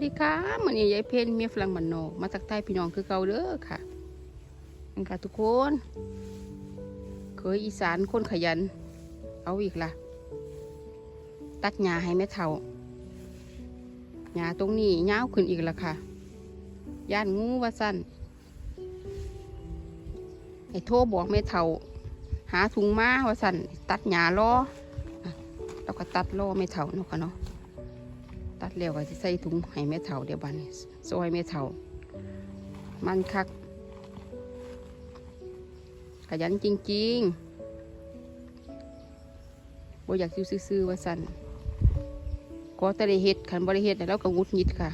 วัสดีค่ะมื้อนี้ยายเพนเมียฝรั่งบ้านนอกมาทักทายพี่น้องคือเก่าเด้อค่ะนั่นค่ะทุกคน เคยอีสานคนขยัน เอาอีกละตัดหญ้าให้แม่เฒ่าหญ้าตรงนี้ยาวขึ้นอีกละค่ะ ย่านงูว่าสั้นให้โทรบอกแม่เฒ่า หาถุงมาว่าสั้นตัดหญ้ารออะแล้วก็ตัดรอแม่เฒ่าเนาะค่ะเนาะ ตัดแล้วก็จะใส่ถุงให้แม่เฒ่าเดี๋ยวบันซอยแม่เฒ่ามันคัก ขยันจริงๆบ่อยากดูซื่อๆว่าสั่นก็แต่ได้เฮ็ดขันบ่ได้เฮ็ดแล้วก็งุดหงิดค่ะ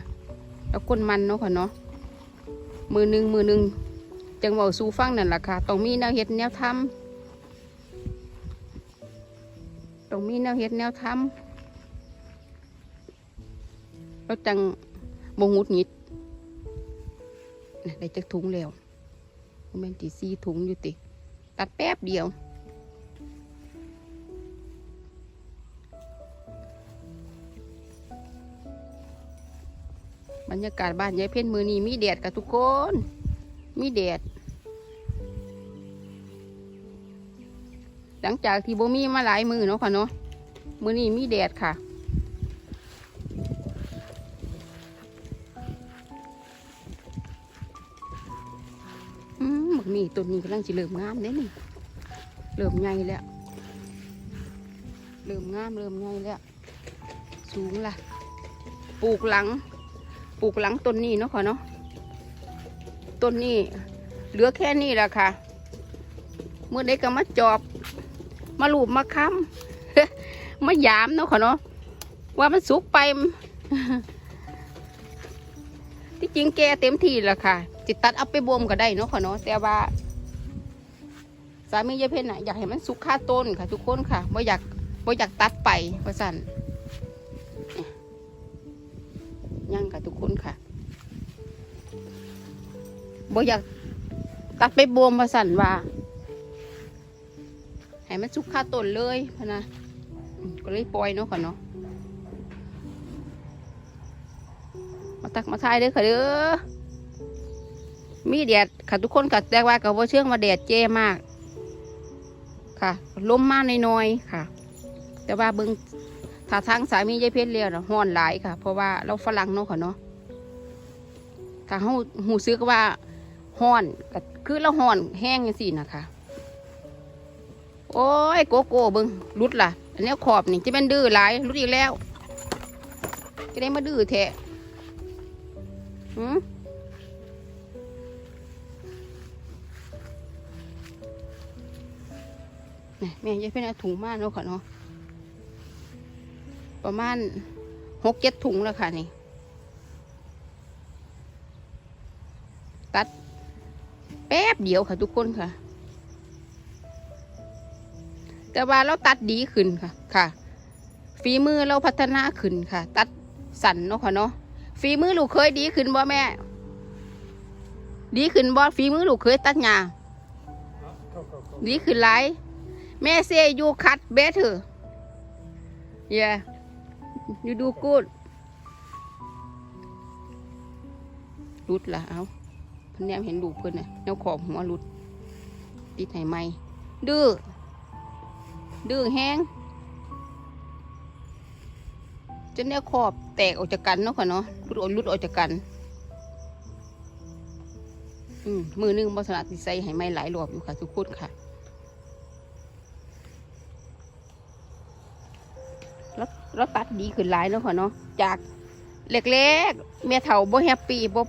แล้วก้นมันเนาะค่ะเนาะมือหนึ่งมือหนึ่งจังเว้าสู่ฟังนั่นแหละค่ะต้องมีแนวเฮ็ดแนวทำต้องมีแนวเฮ็ดแนวทำ เราจังบงุดหงิดน่ะได้จักถุงแล้วแม่นตีซีถุงอยู่ติ ตัดแป๊บเดียว บรรยากาศบ้านยายเพ่นมือนี้มีแดดกับทุกคน มีแดด หลังจากที่โบมีมาหลายมือเนาะค่ะเนาะมือนี้มีแดดค่ะ อมีต้นนี้กำลังจะเริ่มงามเด้นี่เริ่มใหญ่แล้วเริ่มงามเริ่มใหญ่แล้วสูงละปลูกหลัง ปลูกหลังต้นนี้เนาะค่ะเนาะต้นนี้เหลือแค่นี้แหละค่ะเมื่อได้ก็มาจอบ มาลูบมาค้ำมายามเนาะค่ะเนาะว่ามันสุกไปที่จริงแกเต็มที่แล้วค่ะ จิตตัดเอาไปบ่มก็ได้เนาะค่ะเนาะแต่ว่าสามียายเพนน่ะอยากให้มันสุกค่าต้นค่ะ ทุกคนค่ะบ่อยากบ่อยากตัดไปเพราะสั่นเนี่ยย่างค่ะทุกคนค่ะบ่อยากตัดไปบ่มเพราะสั่นว่าให้มันสุกค่าต้นเลยพนะก็เลยปล่อยเนาะค่ะเนาะมาตักมาทายเด้อค่ะเด้อ มีแดดค่ะทุกคนค่ะแต่ว่ากับว่าเชื่องว่าแดดเจ้มาก ค่ะลมมากน้อยๆค่ะ แต่ว่าเบิงถ้าทางสามียายเพชรเรียวนะห้อนหลายค่ะ เพราะว่าเราฝรั่งเนาะค่ะเนาะถ้าเขาหูซื้อก็ว่าห้อนก็คือเราห้อนแห้งอย่างสี่นะคะโอ้ยโกโก้เบิงรุดล่ะ อันนี้ขอบนี่จะเป็นดื้อหลายรุดอีกแล้ว จะได้มาดื้อแทะหืม นี่แม่ยายเพื่นเอาถุงมาเนาะค่ะเนาะประมาณหกเจ็ดถุงแล้วค่ะนี่ ตัดแป๊บเดียวค่ะทุกคนค่ะ แต่ว่าเราตัดดีขึ้นค่ะค่ะฝีมือเราพัฒนาขึ้นค่ะ ตัดสั่นเนาะค่ะเนาะฝีมือลูกเคยดีขึ้นบ่แม่ ดีขึ้นบ่ฝีมือลูกเคยตัดหญ้าดีขึ้นหลาย แม่เซยูคัดเบเถอเย่ยูดูกูดรุดละเอาพันแนมเห็นลูเพิ่นน่ะแนวขอบหัวรุด ติดไหไหมดื้อ ดื้อแห้งจนเนี่ขอบแตกออกจากกันเนาะค่ะเนาะรุดออกรุดออกจากกัน อืมมือหนึงบอสนาติใส่ให้ไม่หลายรอบอยู่ค่ะ ทุกคนค่ะ แล้วแล้วตัดดีขึ้นหลายเนาะค่ะเนาะจากเล็กๆแม่เฒ่าบ่แฮปปี้บ่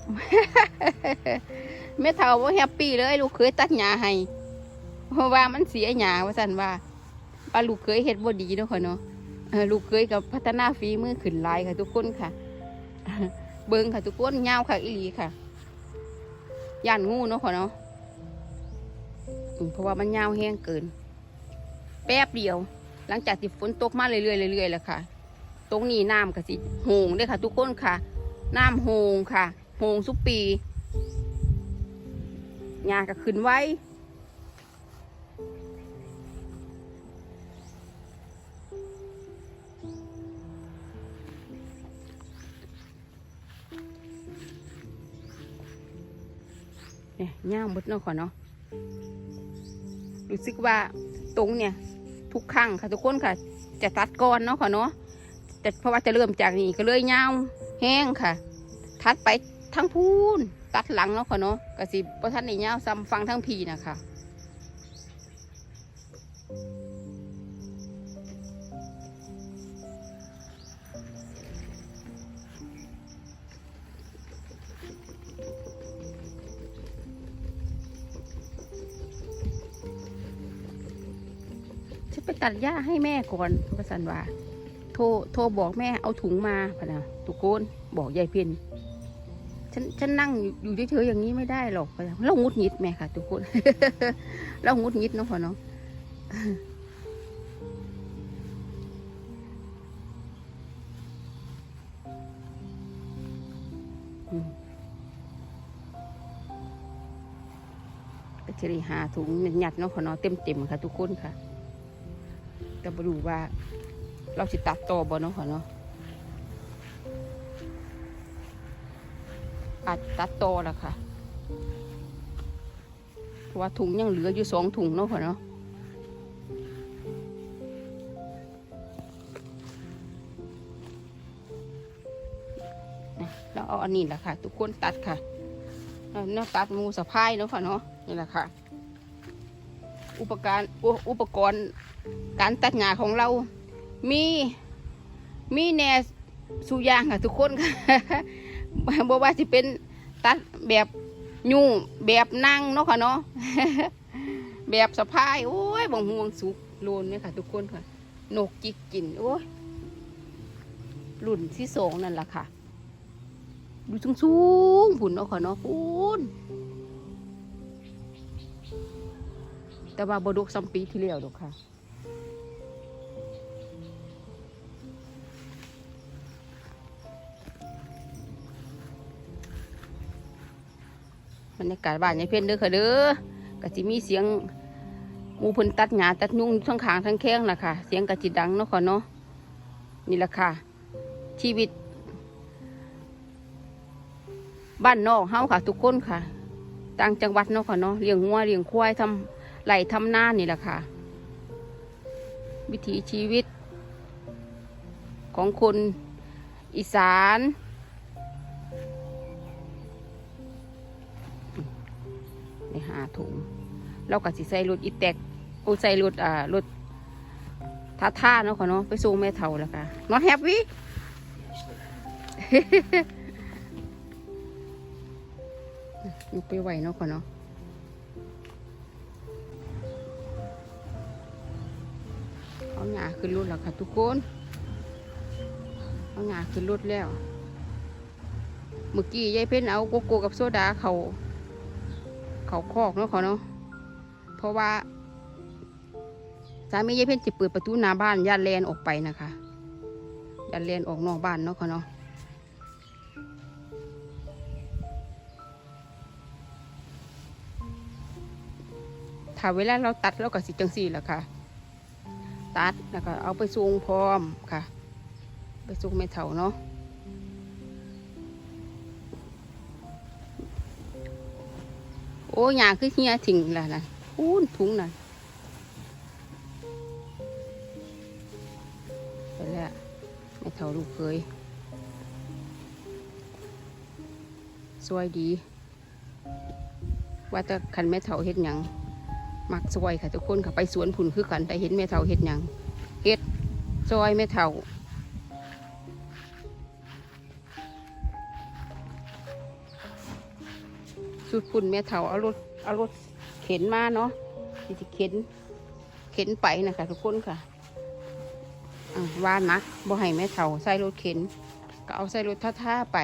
แม่เฒ่าบ่แฮปปี้เลยลูกเคยตัดหญ้าให้เพราะว่ามันเสียหญ้าว่าซั่นว่าว่าลูกเคยเฮ็ดบ่ดีเนาะค่ะเนาะลูกเคยกับพัฒนาฝีมือขึ้นหลายค่ะ ทุกคนค่ะ เบิ้งค่ะทุกคนยาวค่ะอีหลีค่ะย่านงูเนาะค่ะเนาะเพราะว่ามันยาวแห้งเกิน แป๊บเดียว หลังจากที่ฝนตกมาเรื่อยๆเรื่อยๆแล้วค่ะ ตรงนี้น้ำกระสิโหงเด้ค่ะ ทุกคนค่ะ น้ำโหงค่ะโหงสุป,ปีงาก็ขึ้นไว้เนี่ยงางมดเนาะขอเนาะรู้สึกว่าตรงเนี่ย ทุกครั้งค่ะทุกคนค่ะ จะตัดก้อนเนาะขอเนาะ แต่เพราะว่าจะเริ่มจากนี่ก็เลยยาวแห้งค่ะ ทัดไปทั้งพูนตัดหลังเนาะค่ะเนาะกสิเพราะท่านในยาวซ้ำฟังทั้งพีนะคะฉันไปตัดหญ้าให้แม่ก่อนประสันว่า โทรโทรบอกแม่เอาถุงมาพะนะทุกคนบอกยายเพียนฉันฉันนั่งอยู่เฉยๆอย่างนี้ไม่ได้หรอกพะนะเรางุดหงิดแม่ค่ะทุกคนเรางุดหงิดเนาะพ่อเนาะอืมก็จะได้หาถุงหยัดเนาะพ่อเนาะเต็มๆค่ะ ทุกคนค่ะก็มาดูว่า เราสิตัดต่อบ่เนาะค่ะเนาะอาจตัดต่อละค่ะเพราะว่าถุงยังเหลืออยู่สองถุงเนาะค่ะเนาะเราเอาอันนี้แหละค่ะ ทุกคนตัดค่ะเนาะตัดมูสะพายเนาะค่ะเนาะนี่แหละค่ะ อุปกรณ์อุปกรณ์การตัดหญ้าของเรา มีมีแน่สุยางค่ะทุกคนค่ะบอกว่าจะเป็นตัดแบบยุ่แบบนั่งเนาะค่ะเนาะแบบสะพายโอ้ยบ่งห่วงสุกโลนเนี่ยค่ะ ทุกคนค่ะนกจิกกินโอ้ยรุ่นที่สองนั่นแหละค่ะ ดูสูงสูงๆผุนเนาะค่ะเนาะพูนแต่ว่าบดกซัมปีที่แล้วดอกค่ะ บรรยากาศบ้านยายเพ็ญเด้อค่ะเด้อก็สิมีเสียงมูเพิ่นตัดหญ้าตัดยุ่งทั้งขางทั้งแข้งน่ะค่ะ เสียงกะจิดังเนาะค่ะเนาะนี่แหละค่ะ ชีวิต บ้านนอกเฮาค่ะ ทุกคนค่ะ ต่างจังหวัดเนาะค่ะเนาะเลี้ยงงัวเลี้ยงควายทำไร่ทำนานี่แหละค่ะ วิถีชีวิตของคนอีสาน ถุง เราก็สิใส่รถอีแตกโอ้ใส่รถอ่ารถท่าท่าเนาะค่ะเนาะไปส่งแม่เฒ่าแล้วค่ะ not happy ยกไปไหวเนาะค่ะเนาะเอาหงาขึ้นรถแล้วค่ะทุกคนเอาหงาขึ้นรถแล้ว เมื่อกี้ยายเพ้นเอาโกโก้กับโซดาเขา เขาคอกเนาะเขาเนาะเพราะว่าสามียายเพ่นจะเปิดประตูหน้าบ้านย่านแลนออกไปนะคะย่านแลนออกนอกบ้านเนาะเขาเนาะถ้าเวลาเราตัดเราก็สิจังสี่แหละค่ะ ตัดแล้วก็เอาไปสูงพร้อมค่ะ ไปสูงไม่เท่าเนาะ โอ้ยาคือเฮียทิ้งและนะพูนถุงน่ะไปแล้วไม่เท่าลูกเคยสวยดี ว่าแต่คันแม่เท่าเฮ็ดหยังมักสวยค่ะทุกคนค่ะไปสวนผุนคือกันแต่เห็นแม่เท่าเฮ็ดหยังเฮ็ดซอยแม่เท่า สุดพุ่นแม่เถาเอารถเอารถเข็นมาเนาะที่จะเข็น เข็นไปนะคะทุกคนค่ะว่านักบ่ให้แม่เถาใส่รถเข็น ก็เอาใส่รถท่าๆไป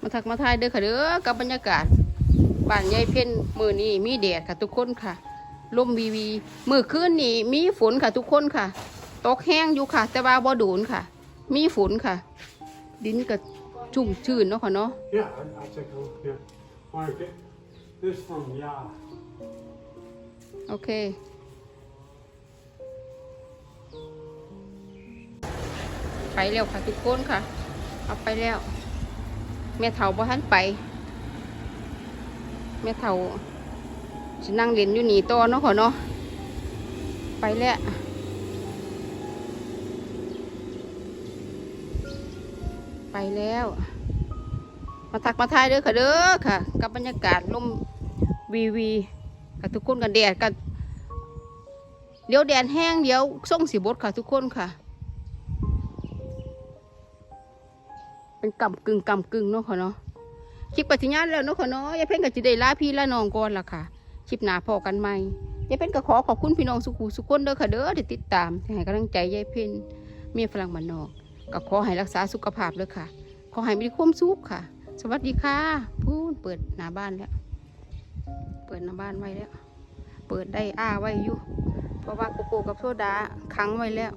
มาทักมาทายเด้อค่ะเด้อกับบรรยากาศบ้านยายเพ่นมือนี้มีแดดค่ะทุกคนค่ะลมวีวีมือคืนนี้มีฝนค่ะทุกคนค่ะ ตกแห้งอยู่ค่ะ แต่ว่าบ่โดนค่ะ มีฝนค่ะ ดินก็ชุ่มชื้นเนาะค่ะเนาะ Yeah, I- I'll take a look, yeah. Want to get this from Yah. โอเค ไปแล้วค่ะทุกคนค่ะ เอาไปแล้ว แม่เฒ่าบ่ทันไป แม่เฒ่าสินั่งเล่นอยู่นี่ต่อเนาะค่ะเนาะไปแล้ว ไปแล้ว มาทักมาทายเด้อค่ะเด้อค่ะ กับบรรยากาศลมวีวีค่ะทุกคนกันแดดกันเดี๋ยวแดดแห้งเดี๋ยวส่งสีบดค่ะทุกคนค่ะ เป็นกำกึ่งกำกึ่งเนาะค่ะเนาะคลิปปฏิญาณแล้วเนาะค่ะเนาะยายเพ่นก็จะได้ลาพี่ลาน้องก่อนล่ะค่ะคลิปหนาพอกันใหมยายเพ่นก็ขอขอบคุณพี่น้องสุขุสุขคนเด้อค่ะเด้อที่ติดตามให้กำลังใจยายเพ่นเมียฝรั่งบ้านนอก ก็ขอให้รักษาสุขภาพเลยค่ะ ขอให้มีความสุขค่ะ สวัสดีค่ะ พูนเปิดหน้าบ้านแล้ว เปิดหน้าบ้านไว้แล้ว เปิดได้อ้าไว้อยู่ เพราะว่าโกโก้กับโซดาขังไว้แล้ว